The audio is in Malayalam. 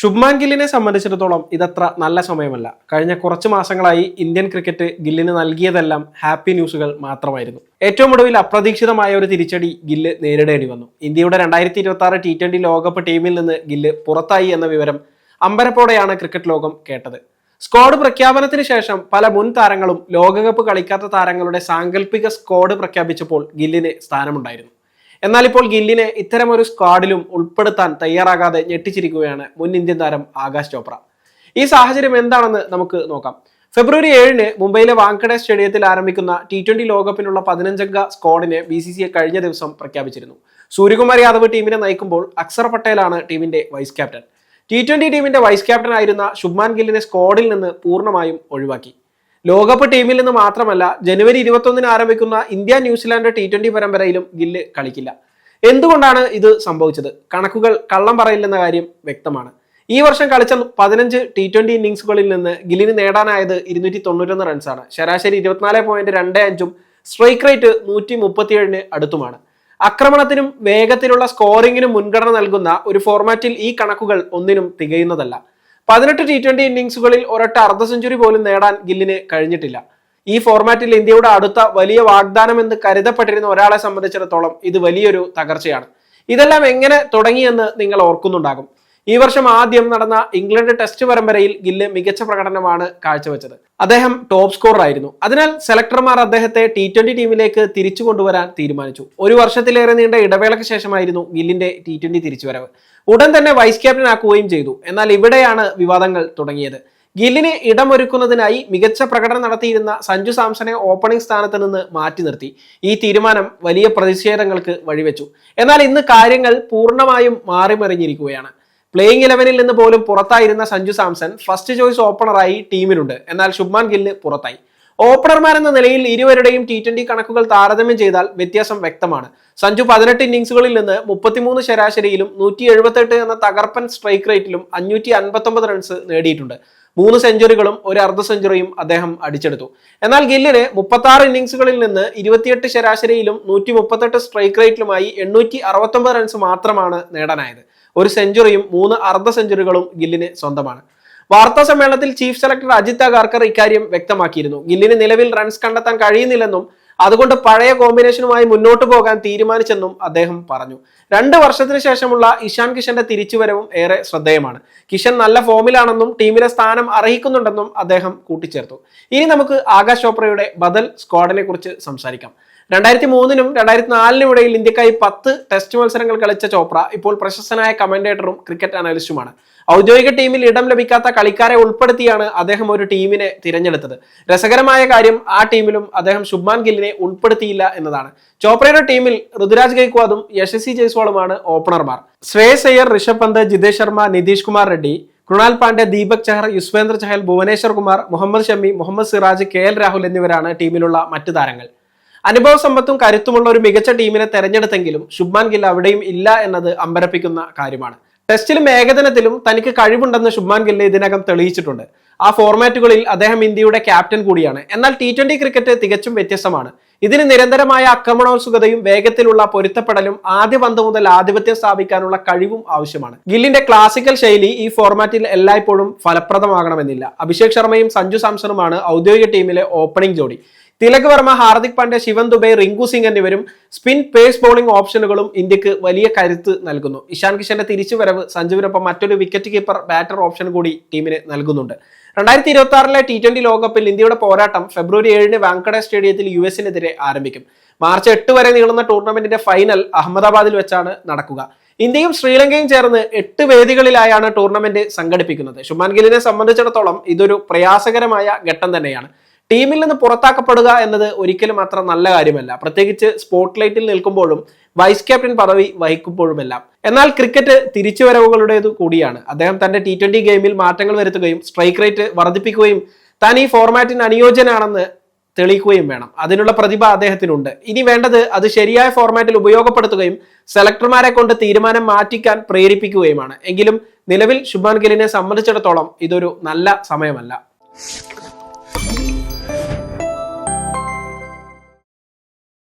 ശുഭ്മാൻ ഗില്ലിനെ സംബന്ധിച്ചിടത്തോളം ഇതത്ര നല്ല സമയമല്ല. കഴിഞ്ഞ കുറച്ച് മാസങ്ങളായി ഇന്ത്യൻ ക്രിക്കറ്റ് ഗില്ലിന് നൽകിയതെല്ലാം ഹാപ്പി ന്യൂസുകൾ മാത്രമായിരുന്നു. ഏറ്റവും ഒടുവിൽ അപ്രതീക്ഷിതമായ ഒരു തിരിച്ചടി ഗില്ല് നേരിടേണ്ടി വന്നു. ഇന്ത്യയുടെ രണ്ടായിരത്തി ഇരുപത്തി ആറ് ടി ട്വന്റി ലോകകപ്പ് ടീമിൽ നിന്ന് ഗില്ല് പുറത്തായി എന്ന വിവരം അമ്പരപ്പോടെയാണ് ക്രിക്കറ്റ് ലോകം കേട്ടത്. സ്ക്വാഡ് പ്രഖ്യാപനത്തിന് ശേഷം പല മുൻ താരങ്ങളും ലോകകപ്പ് കളിക്കാത്ത താരങ്ങളുടെ സാങ്കല്പിക സ്ക്വാഡ് പ്രഖ്യാപിച്ചപ്പോൾ ഗില്ലിന് സ്ഥാനമുണ്ടായിരുന്നു. എന്നാൽ ഇപ്പോൾ ഗില്ലിനെ ഇത്തരമൊരു സ്ക്വാഡിലും ഉൾപ്പെടുത്താൻ തയ്യാറാകാതെ ഞെട്ടിച്ചിരിക്കുകയാണ് മുൻ ഇന്ത്യൻ താരം ആകാശ് ചോപ്ര. ഈ സാഹചര്യം എന്താണെന്ന് നമുക്ക് നോക്കാം. ഫെബ്രുവരി ഏഴിന് മുംബൈയിലെ വാങ്കഡെ സ്റ്റേഡിയത്തിൽ ആരംഭിക്കുന്ന ടി ട്വന്റി ലോകകപ്പിനുള്ള പതിനഞ്ചംഗ സ്ക്വാഡിനെ ബി സി സി കഴിഞ്ഞ ദിവസം പ്രഖ്യാപിച്ചിരുന്നു. സൂര്യകുമാർ യാദവ് ടീമിനെ നയിക്കുമ്പോൾ അക്സർ പട്ടേലാണ് ടീമിന്റെ വൈസ് ക്യാപ്റ്റൻ ടി ട്വന്റി ടീമിന്റെ വൈസ് ക്യാപ്റ്റൻ ആയിരുന്ന ശുഭ്മാൻ ഗില്ലിനെ സ്ക്വാഡിൽ നിന്ന് പൂർണമായും ഒഴിവാക്കി. ലോകകപ്പ് ടീമിൽ നിന്ന് മാത്രമല്ല ജനുവരി ഇരുപത്തൊന്നിന് ആരംഭിക്കുന്ന India New Zealand T twenty പരമ്പരയിലും Gill കളിക്കില്ല. എന്തുകൊണ്ടാണ് ഇത് സംഭവിച്ചത്? കണക്കുകൾ കള്ളം പറയില്ലെന്ന കാര്യം വ്യക്തമാണ്. ഈ വർഷം കളിച്ച പതിനഞ്ച് ടി ട്വന്റി ഇന്നിംഗ്സുകളിൽ നിന്ന് ഗില്ലിന് നേടാനായത് ഇരുന്നൂറ്റി തൊണ്ണൂറ്റൊന്ന് റൺസാണ് ശരാശരി ഇരുപത്തിനാല് പോയിന്റ് രണ്ട് അഞ്ചും സ്ട്രൈക്ക് റേറ്റ് നൂറ്റി മുപ്പത്തിയേഴിന് അടുത്തുമാണ്. ആക്രമണത്തിനും വേഗത്തിലുള്ള സ്കോറിംഗിനും മുൻഗണന നൽകുന്ന ഒരു ഫോർമാറ്റിൽ ഈ കണക്കുകൾ ഒന്നിനും തികയുന്നതല്ല. പതിനെട്ട് ടി ട്വന്റി ഇന്നിംഗ്സുകളിൽ ഒരൊറ്റ അർദ്ധ സെഞ്ചുറി പോലും നേടാൻ ഗില്ലിന് കഴിഞ്ഞിട്ടില്ല. ഈ ഫോർമാറ്റിൽ ഇന്ത്യയുടെ അടുത്ത വലിയ വാഗ്ദാനം എന്ന് കരുതപ്പെട്ടിരുന്ന ഒരാളെ സംബന്ധിച്ചിടത്തോളം ഇത് വലിയൊരു തകർച്ചയാണ്. ഇതെല്ലാം എങ്ങനെ തുടങ്ങിയെന്ന് നിങ്ങൾ ഓർക്കുന്നുണ്ടാകും. ഈ വർഷം ആദ്യം നടന്ന ഇംഗ്ലണ്ട് ടെസ്റ്റ് പരമ്പരയിൽ ഗില്ല് മികച്ച പ്രകടനമാണ് കാഴ്ചവെച്ചത്. അദ്ദേഹം ടോപ്പ് സ്കോറർ ആയിരുന്നു. അതിനാൽ സെലക്ടർമാർ അദ്ദേഹത്തെ ടി ട്വന്റി ടീമിലേക്ക് തിരിച്ചു കൊണ്ടുവരാൻ തീരുമാനിച്ചു. ഒരു വർഷത്തിലേറെ നീണ്ട ഇടവേളയ്ക്ക് ശേഷമായിരുന്നു ഗില്ലിന്റെ ടി ട്വന്റി തിരിച്ചുവരവ്. ഉടൻ തന്നെ വൈസ് ക്യാപ്റ്റൻ ആക്കുകയും ചെയ്തു. എന്നാൽ ഇവിടെയാണ് വിവാദങ്ങൾ തുടങ്ങിയത്. ഗില്ലിന് ഇടമൊരുക്കുന്നതിനായി മികച്ച പ്രകടനം നടത്തിയിരുന്ന സഞ്ജു സാംസനെ ഓപ്പണിംഗ് സ്ഥാനത്ത് നിന്ന് മാറ്റി നിർത്തി. ഈ തീരുമാനം വലിയ പ്രതിഷേധങ്ങൾക്ക് വഴിവെച്ചു. എന്നാൽ ഇന്ന് കാര്യങ്ങൾ പൂർണമായും മാറിമറിഞ്ഞിരിക്കുകയാണ്. പ്ലേയിങ് ഇലവനിൽ നിന്ന് പോലും പുറത്തായിരുന്ന സഞ്ജു സാംസൺ ഫസ്റ്റ് ചോയ്സ് ഓപ്പണറായി ടീമിലുണ്ട്. എന്നാൽ ശുഭ്മാൻ ഗില്ല് പുറത്തായി. ഓപ്പണർമാർ എന്ന നിലയിൽ ഇരുവരുടെയും ടി ട്വന്റി കണക്കുകൾ താരതമ്യം ചെയ്താൽ വ്യത്യാസം വ്യക്തമാണ്. സഞ്ജു പതിനെട്ട് ഇന്നിംഗ്സുകളിൽ നിന്ന് മുപ്പത്തിമൂന്ന് ശരാശരിയിലും നൂറ്റി എഴുപത്തെട്ട് എന്ന തകർപ്പൻ സ്ട്രൈക്ക് റേറ്റിലും അഞ്ഞൂറ്റി അൻപത്തൊമ്പത് റൺസ് നേടിയിട്ടുണ്ട്. മൂന്ന് സെഞ്ചുറികളും ഒരു അർദ്ധ സെഞ്ചുറിയും അദ്ദേഹം അടിച്ചെടുത്തു. എന്നാൽ ഗില്ലിന് മുപ്പത്തി ഇന്നിംഗ്സുകളിൽ നിന്ന് ഇരുപത്തിയെട്ട് ശരാശരിയിലും നൂറ്റി മുപ്പത്തെട്ട് സ്ട്രൈക്ക് റേറ്റിലുമായി എണ്ണൂറ്റി അറുപത്തൊമ്പത് റൺസ് മാത്രമാണ് നേടാനായത്. ഒരു സെഞ്ചുറിയും മൂന്ന് അർദ്ധ സെഞ്ചുറികളും ഗില്ലിന് സ്വന്തമാണ്. വാർത്താ സമ്മേളനത്തിൽ ചീഫ് സെലക്ടർ അജിത് അഗാർക്കർ ഇക്കാര്യം വ്യക്തമാക്കിയിരുന്നു. ഗില്ലിന് നിലവിൽ റൺസ് കണ്ടെത്താൻ കഴിയുന്നില്ലെന്നും അതുകൊണ്ട് പഴയ കോമ്പിനേഷനുമായി മുന്നോട്ട് പോകാൻ തീരുമാനിച്ചെന്നും അദ്ദേഹം പറഞ്ഞു. രണ്ട് വർഷത്തിന് ശേഷമുള്ള ഇഷാൻ കിഷന്റെ തിരിച്ചുവരവും ഏറെ ശ്രദ്ധേയമാണ്. കിഷൻ നല്ല ഫോമിലാണെന്നും ടീമിലെ സ്ഥാനം അർഹിക്കുന്നുണ്ടെന്നും അദ്ദേഹം കൂട്ടിച്ചേർത്തു. ഇനി നമുക്ക് ആകാശ് ചോപ്രയുടെ ബദൽ സ്ക്വാഡിനെ കുറിച്ച് സംസാരിക്കാം. രണ്ടായിരത്തി മൂന്നിനും രണ്ടായിരത്തി നാലിനും ഇടയിൽ ഇന്ത്യക്കായി പത്ത് ടെസ്റ്റ് മത്സരങ്ങൾ കളിച്ച ചോപ്ര ഇപ്പോൾ പ്രശസ്തനായ കമന്റേറ്ററും ക്രിക്കറ്റ് അനലിസ്റ്റുമാണ്. ഔദ്യോഗിക ടീമിൽ ഇടം ലഭിക്കാത്ത കളിക്കാരെ ഉൾപ്പെടുത്തിയാണ് അദ്ദേഹം ഒരു ടീമിനെ തിരഞ്ഞെടുത്തത്. രസകരമായ കാര്യം ആ ടീമിലും അദ്ദേഹം ശുഭ്മാൻ ഗില്ലിനെ ഉൾപ്പെടുത്തിയില്ല എന്നതാണ്. ചോപ്രയുടെ ടീമിൽ ഋതുരാജ് ഗൈക്വാദും യശസ്വി ജയ്സ്വാളുമാണ് ഓപ്പണർമാർ. ശ്രേയസ് അയ്യർ ഋഷഭ് പന്ത് ജിതേഷ് ശർമ്മ നിതീഷ് കുമാർ റെഡ്ഡി കൃണാൽ പാണ്ഡെ ദീപക് ചഹർ യുസ്വേന്ദ്ര ചഹൽ ഭുവനേശ്വർ കുമാർ മുഹമ്മദ് ഷമി മുഹമ്മദ് സിറാജ് കെ എൽ രാഹുൽ എന്നിവരാണ് ടീമിലുള്ള മറ്റു താരങ്ങൾ. അനുഭവ സമ്പത്തും കരുത്തുമുള്ള ഒരു മികച്ച ടീമിനെ തെരഞ്ഞെടുത്തെങ്കിലും ശുഭ്മാൻ ഗിൽ അവിടെയും ഇല്ല എന്നത് അമ്പരപ്പിക്കുന്ന കാര്യമാണ്. ടെസ്റ്റിലും ഏകദിനത്തിലും തനിക്ക് കഴിവുണ്ടെന്ന് ശുഭ്മാൻ ഗില്ല് ഇതിനകം തെളിയിച്ചിട്ടുണ്ട്. ആ ഫോർമാറ്റുകളിൽ അദ്ദേഹം ഇന്ത്യയുടെ ക്യാപ്റ്റൻ കൂടിയാണ്. എന്നാൽ ടി ട്വന്റി ക്രിക്കറ്റ് തികച്ചും വ്യത്യസ്തമാണ്. ഇതിന് നിരന്തരമായ ആക്രമണോത്സുകതയും വേഗത്തിലുള്ള പൊരുത്തപ്പെടലും ആദ്യ പന്ത് മുതൽ ആധിപത്യം സ്ഥാപിക്കാനുള്ള കഴിവും ആവശ്യമാണ്. ഗില്ലിന്റെ ക്ലാസിക്കൽ ശൈലി ഈ ഫോർമാറ്റിൽ എല്ലായ്പ്പോഴും ഫലപ്രദമാകണമെന്നില്ല. അഭിഷേക് ശർമ്മയും സഞ്ജു സാംസണുമാണ് ഔദ്യോഗിക ടീമിലെ ഓപ്പണിംഗ് ജോഡി. തിലക് വർമ്മ ഹാർദിക് പാണ്ഡ്യ ശിവൻ ദുബൈ റിങ്കു സിംഗ് എന്നിവരും സ്പിൻ പേസ് ബോളിംഗ് ഓപ്ഷനുകളും ഇന്ത്യയ്ക്ക് വലിയ കരുത്ത് നൽകുന്നു. ഇഷാൻ കിഷന്റെ തിരിച്ചുവരവ് സഞ്ജുവിനൊപ്പം മറ്റൊരു വിക്കറ്റ് കീപ്പർ ബാറ്റർ ഓപ്ഷൻ കൂടി ടീമിന് നൽകുന്നുണ്ട്. രണ്ടായിരത്തി ഇരുപത്തി ആറിലെ ടി ട്വന്റി ലോകകപ്പിൽ ഇന്ത്യയുടെ പോരാട്ടം ഫെബ്രുവരി ഏഴിന് വാങ്കഡെ സ്റ്റേഡിയത്തിൽ യു എസിനെതിരെ ആരംഭിക്കും. മാർച്ച് എട്ട് വരെ നീളുന്ന ടൂർണമെന്റിന്റെ ഫൈനൽ അഹമ്മദാബാദിൽ വെച്ചാണ് നടക്കുക. ഇന്ത്യയും ശ്രീലങ്കയും ചേർന്ന് എട്ട് വേദികളിലായാണ് ടൂർണമെന്റ് സംഘടിപ്പിക്കുന്നത്. ശുമാൻ ഗില്ലിനെ സംബന്ധിച്ചിടത്തോളം ഇതൊരു പ്രയാസകരമായ ഘട്ടം തന്നെയാണ്. ടീമിൽ നിന്ന് പുറത്താക്കപ്പെടുക എന്നത് ഒരിക്കലും അത്ര നല്ല കാര്യമല്ല. പ്രത്യേകിച്ച് സ്പോട്ട് ലൈറ്റിൽ നിൽക്കുമ്പോഴും വൈസ് ക്യാപ്റ്റൻ പദവി വഹിക്കുമ്പോഴുമെല്ലാം. എന്നാൽ ക്രിക്കറ്റ് തിരിച്ചുവരവുകളുടേത് കൂടിയാണ്. അദ്ദേഹം തന്റെ ടി ട്വന്റി ഗെയിമിൽ മാറ്റങ്ങൾ വരുത്തുകയും സ്ട്രൈക്ക് റേറ്റ് വർദ്ധിപ്പിക്കുകയും താൻ ഈ ഫോർമാറ്റിന് അനുയോജ്യനാണെന്ന് തെളിയിക്കുകയും വേണം. അതിനുള്ള പ്രതിഭ അദ്ദേഹത്തിനുണ്ട്. ഇനി വേണ്ടത് അത് ശരിയായ ഫോർമാറ്റിൽ ഉപയോഗപ്പെടുത്തുകയും സെലക്ടർമാരെ കൊണ്ട് തീരുമാനം മാറ്റിക്കാൻ പ്രേരിപ്പിക്കുകയുമാണ്. എങ്കിലും നിലവിൽ ശുഭാൻ ഗിലിനെ സംബന്ധിച്ചിടത്തോളം ഇതൊരു നല്ല സമയമല്ല.